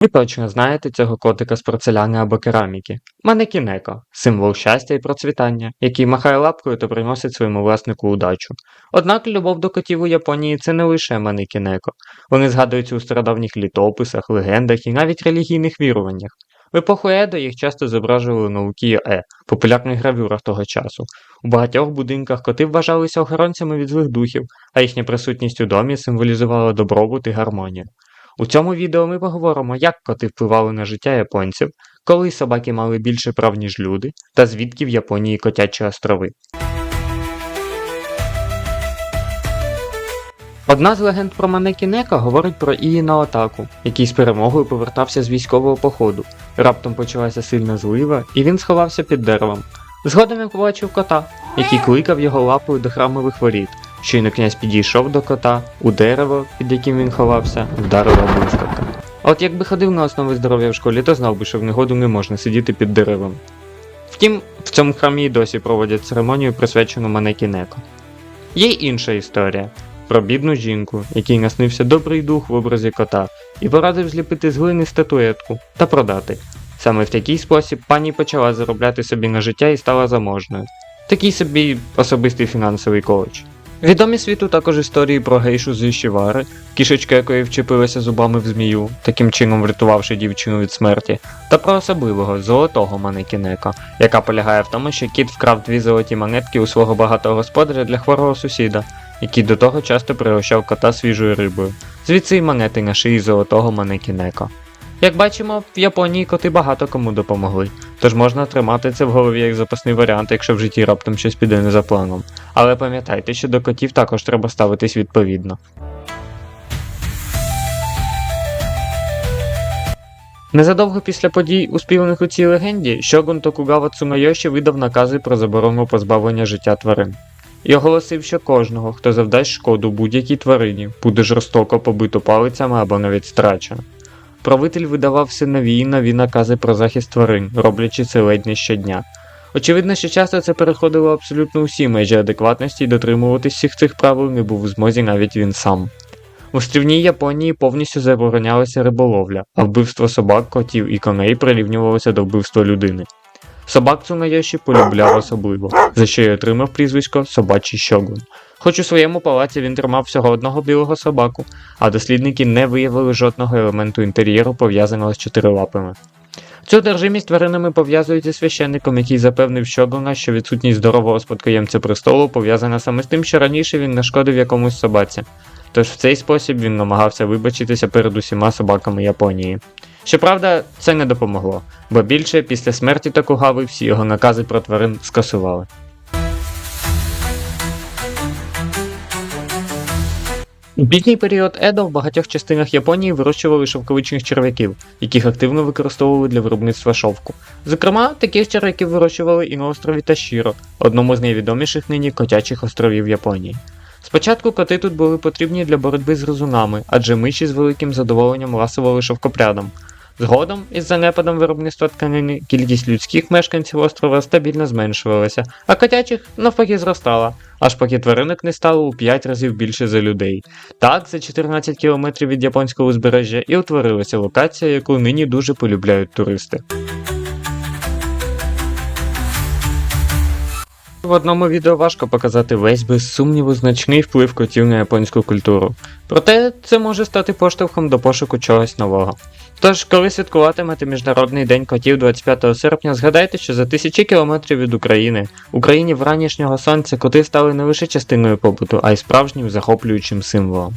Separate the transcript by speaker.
Speaker 1: Ви точно знаєте цього котика з порцеляни або кераміки. Манекінеко – символ щастя і процвітання, який махає лапкою та приносить своєму власнику удачу. Однак любов до котів у Японії це не лише манекінеко. Вони згадуються у стародавніх літописах, легендах і навіть релігійних віруваннях. В епоху Едо їх часто зображували на Укіо Е, популярних гравюрах того часу. У багатьох будинках коти вважалися охоронцями від злих духів, а їхня присутність у домі символізувала добробут і гармонію. У цьому відео ми поговоримо, як коти впливали на життя японців, коли собаки мали більше прав, ніж люди, та звідки в Японії котячі острови. Одна з легенд про Манекі Нека говорить про Ії Наотаку, який з перемогою повертався з військового походу. Раптом почалася сильна злива, і він сховався під деревом. Згодом він побачив кота, який кликав його лапою до храмових воріт. Щойно князь підійшов до кота, у дерево, під яким він ховався, вдарила блискавка. От якби ходив на основи здоров'я в школі, то знав би, що в негоду не можна сидіти під деревом. Втім, в цьому храмі й досі проводять церемонію, присвячену Манекі Неко. Є й інша історія про бідну жінку, якій наснився добрий дух в образі кота, і порадив зліпити з глини статуетку та продати. Саме в такий спосіб пані почала заробляти собі на життя і стала заможною. Такий собі особистий фінансовий коуч. Відомі світу також історії про гейшу з Ішівари, кішечка якої вчепилася зубами в змію, таким чином врятувавши дівчину від смерті, та про особливого золотого манекінека, яка полягає в тому, що кіт вкрав дві золоті монетки у свого багатого господаря для хворого сусіда, який до того часто пригощав кота свіжою рибою, звідси й монети на шиї золотого манекінека. Як бачимо, в Японії коти багато кому допомогли, тож можна тримати це в голові як запасний варіант, якщо в житті раптом щось піде не за планом. Але пам'ятайте, що до котів також треба ставитись відповідно. Незадовго після подій, у цій легенді, Щогун Токугава Цунойоші видав накази про заборону позбавлення життя тварин. І оголосив, що кожного, хто завдасть шкоду будь-якій тварині, буде жорстоко побито палицями або навіть страчено. Правитель видавав все нові і нові накази про захист тварин, роблячи це ледь не щодня. Очевидно, що часто це переходило абсолютно усі межі адекватності і дотримуватись всіх цих правил не був у змозі навіть він сам. У стрівній Японії повністю заборонялася риболовля, а вбивство собак, котів і коней прирівнювалося до вбивства людини. Собак Цунайоші полюбляв особливо, за що й отримав прізвисько Собачий Щогун. Хоч у своєму палаці він тримав всього одного білого собаку, а дослідники не виявили жодного елементу інтер'єру, пов'язаного з чотирилапами. Цю держимість тваринами пов'язують зі священником, який запевнив Щогуна, що відсутність здорового спадкоємця престолу пов'язана саме з тим, що раніше він нашкодив якомусь собаці. Тож в цей спосіб він намагався вибачитися перед усіма собаками Японії. Щоправда, це не допомогло, бо більше після смерті Токугави всі його накази про тварин скасували. У пізній період Едо в багатьох частинах Японії вирощували шовковичних черв'яків, яких активно використовували для виробництва шовку. Зокрема, таких черв'яків вирощували і на острові Ташіро, одному з найвідоміших нині котячих островів Японії. Спочатку коти тут були потрібні для боротьби з гризунами, адже миші з великим задоволенням ласували шовкопрядом. Згодом, із занепадом виробництва тканини, кількість людських мешканців острова стабільно зменшувалася, а котячих навпаки зростала, аж поки тваринок не стало у 5 разів більше за людей. Так, за 14 кілометрів від японського узбережжя і утворилася локація, яку нині дуже полюбляють туристи. В одному відео важко показати весь без сумніву значний вплив котів на японську культуру. Проте це може стати поштовхом до пошуку чогось нового. Тож, коли святкуватимете Міжнародний день котів 25 серпня, згадайте, що за тисячі кілометрів від України, Україні вранішнього сонця коти стали не лише частиною побуту, а й справжнім захоплюючим символом.